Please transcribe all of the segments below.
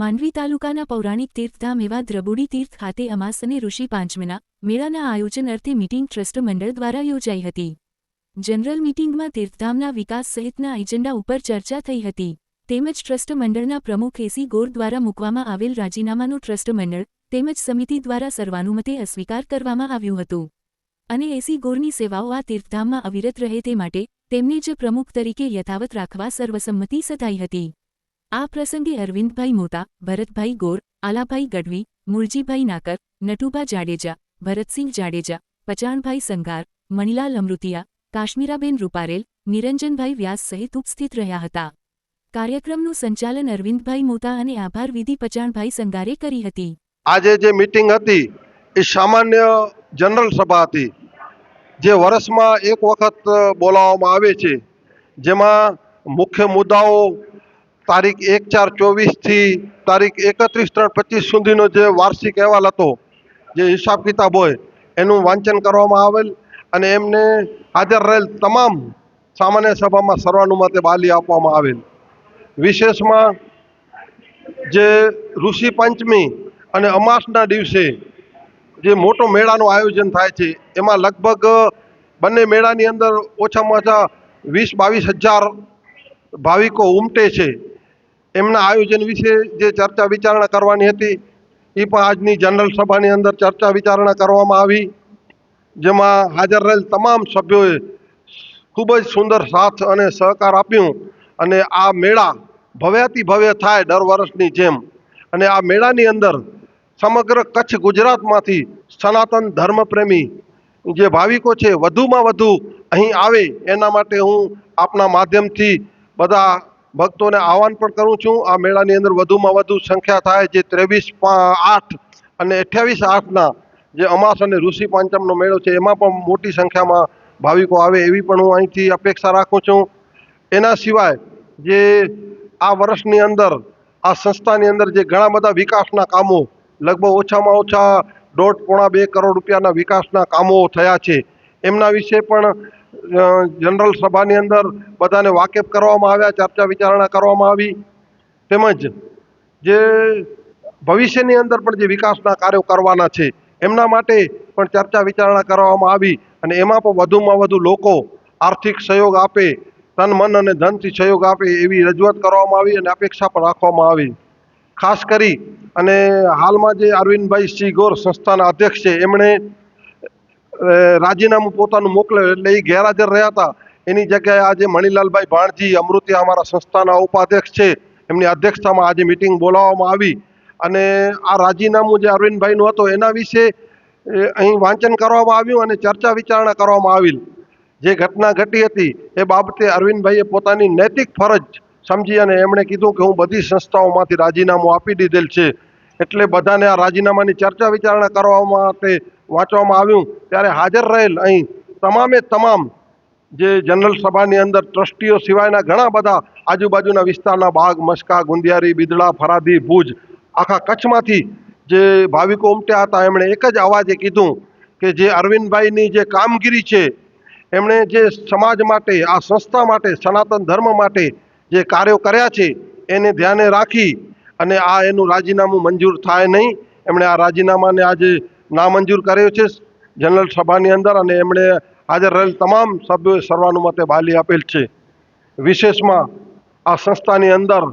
માંડવી તાલુકાના પૌરાણિક તીર્થધામ એવા દ્રબુડી તીર્થ ખાતે અમાસ અને ઋષિ પાંચમના મેળાના આયોજન અર્થે મીટિંગ ટ્રસ્ટ મંડળ દ્વારા યોજાઈ હતી. જનરલ મીટિંગમાં તીર્થધામના વિકાસ સહિતના એજન્ડા ઉપર ચર્ચા થઈ હતી. તેમજ ટ્રસ્ટ મંડળના પ્રમુખ એસી ગોર દ્વારા મૂકવામાં આવેલ રાજીનામાનું ટ્રસ્ટ મંડળ તેમજ સમિતિ દ્વારા સર્વાનુમતે અસ્વીકાર કરવામાં આવ્યું હતું. અને એસી ગોરની સેવાઓ આ તીર્થધામમાં અવિરત રહે તે માટે તેમને જ પ્રમુખ તરીકે યથાવત રાખવા સર્વસંમતિ સધાઈ હતી. આ પ્રસંગે અરવિંદભાઈ મોતા, ભરતભાઈ ગોર, આલાભાઈ ગઢવી મૂળજીભાઈ નાકર, નટુભા જાડેજા, ભરતસિંહ જાડેજા, પચાણભાઈ સંઘાર, મણિલાલ અમૃતિયા, કાશ્મીરાબેન રૂપારેલ, નિરંજનભાઈ વ્યાસ સહિત ઉપસ્થિત રહ્યા હતા. કાર્યક્રમનું સંચાલન અરવિંદભાઈ મોતા અને આભાર વિધિ પચાણભાઈ સંઘારે કરી હતી. આજે જે મીટિંગ હતી, એ સામાન્ય જનરલ સભા હતી. જે વર્ષમાં એક વખત બોલાવવામાં આવે છે, જેમાં મુખ્ય મુદ્દાઓ તારીખ એક ચાર ચોવીસથી તારીખ એકત્રીસ ત્રણ પચીસ સુધીનો જે વાર્ષિક અહેવાલ હતો, જે હિસાબ કિતાબ હોય, એનું વાંચન કરવામાં આવેલ અને એમને હાજર રહેલ તમામ સામાન્ય સભામાં સર્વાનુમતે બાલી આપવામાં આવેલ. વિશેષમાં જે ઋષિ પંચમી અને અમાસના દિવસે જે મોટો મેળાનું આયોજન થાય છે, એમાં લગભગ બંને મેળાની અંદર ઓછામાં ઓછા વીસ બાવીસ હજાર ભાવિકો ઉમટે છે. એમના આયોજન વિશે જે ચર્ચા વિચારણા કરવાની હતી એ પણ આજની જનરલ સભાની અંદર ચર્ચા વિચારણા કરવામાં આવી, જેમાં હાજર રહેલ તમામ સભ્યોએ ખૂબ જ સુંદર સાથ અને સહકાર આપ્યું અને આ મેળા ભવ્યાતિ ભવ્ય થાય દર વર્ષની જેમ. અને આ મેળાની અંદર સમગ્ર કચ્છ ગુજરાતમાંથી સનાતન ધર્મપ્રેમી જે ભાવિકો છે, વધુમાં વધુ અહીં આવે, એના માટે હું આપના માધ્યમથી બધા ભક્તોને આહવાન પણ કરું છું. આ મેળાની અંદર વધુમાં વધુ સંખ્યા થાય જે ત્રેવીસ આઠ અને અઠ્યાવીસ આઠના જે અમાસ અને ઋષિ પાંચમનો મેળો છે, એમાં પણ મોટી સંખ્યામાં ભાવિકો આવે એવી પણ હું અહીંથી અપેક્ષા રાખું છું. એના સિવાય જે આ વર્ષની અંદર, આ સંસ્થાની અંદર જે ઘણા બધા વિકાસના કામો, લગભગ ઓછામાં ઓછા દોઢ પોણા બે કરોડ રૂપિયાના વિકાસના કામો થયા છે. એમના વિશે પણ જનરલ સભાની અંદર બધાને વાકેફ કરવામાં આવ્યા, ચર્ચા વિચારણા કરવામાં આવી. તેમજ જે ભવિષ્યની અંદર પણ જે વિકાસના કાર્યો કરવાના છે, એમના માટે પણ ચર્ચા વિચારણા કરવામાં આવી અને એમાં પણ વધુમાં વધુ લોકો આર્થિક સહયોગ આપે, તન મન અને ધનથી સહયોગ આપે એવી રજૂઆત કરવામાં આવી અને અપેક્ષા પણ રાખવામાં આવી. ખાસ કરી અને હાલમાં જે અરવિંદભાઈ સિંહ ગોર સંસ્થાના અધ્યક્ષ છે, એમણે રાજીનામું પોતાનું મોકલે એટલે એ ગેરહાજર રહ્યા હતા. એની જગ્યાએ આજે મણિલાલભાઈ ભાણજી અમૃતિયા અમારા સંસ્થાના ઉપાધ્યક્ષ છે. એમની અધ્યક્ષતામાં આજે મિટિંગ બોલાવવામાં આવી. અને આ રાજીનામું જે અરવિંદભાઈનું હતું, એના વિશે અહીં વાંચન કરવામાં આવ્યું અને ચર્ચા વિચારણા કરવામાં આવી જે ઘટના ઘટી હતી, એ બાબતે અરવિંદભાઈએ પોતાની નૈતિક ફરજ સમજી અને એમણે કીધું કે હું બધી સંસ્થાઓમાંથી રાજીનામું આપી દીધેલ છે. એટલે બધાને આ રાજીનામાની ચર્ચા વિચારણા કરવા માટે વાંચવામાં આવ્યું ત્યારે હાજર રહેલ અહીં તમામે તમામ જે જનરલ સભાની અંદર ટ્રસ્ટીઓ સિવાયના ઘણા બધા આજુબાજુના વિસ્તારના બાગ, મસ્કા, ગુંદિયારી, બિદડા, ફરાદી, ભુજ આખા કચ્છમાંથી જે ભાવિકો ઉમટ્યા હતા, એમણે એક જ અવાજે કીધું કે જે અરવિંદભાઈની જે કામગીરી છે, એમણે જે સમાજ માટે, આ સંસ્થા માટે, સનાતન ધર્મ માટે જે કાર્યો કર્યા છે, એને ધ્યાને રાખી અને આ એનું રાજીનામું મંજૂર થાય નહીં. એમણે આ રાજીનામાને આજે નામંજૂર કર્યો છે. જનરલ સભાની અંદર અને એમણે હાજર રહેલ તમામ સભ્યોએ સર્વાનુમતે બાલી આપેલ છે. વિશેષમાં આ સંસ્થાની અંદર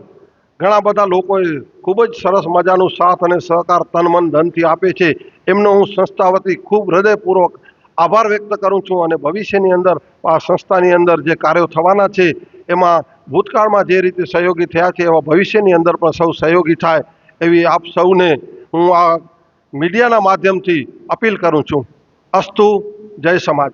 ઘણા બધા લોકોએ ખૂબ જ સરસ મજાનું સાથ અને સહકાર તન મન ધનથી આપે છે. એમનો હું સંસ્થા વતી ખૂબ હૃદયપૂર્વક આભાર વ્યક્ત કરું છું અને ભવિષ્યની અંદર આ સંસ્થાની અંદર જે કાર્યો થવાના છે, એમાં ભૂતકાળમાં જે રીતે સહયોગી થયા છે, એવા ભવિષ્યની અંદર પણ સૌ સહયોગી થાય એવી આપ સૌને હું આ મીડિયાના માધ્યમથી અપીલ કરું છું. અસ્તુ જય સમાજ.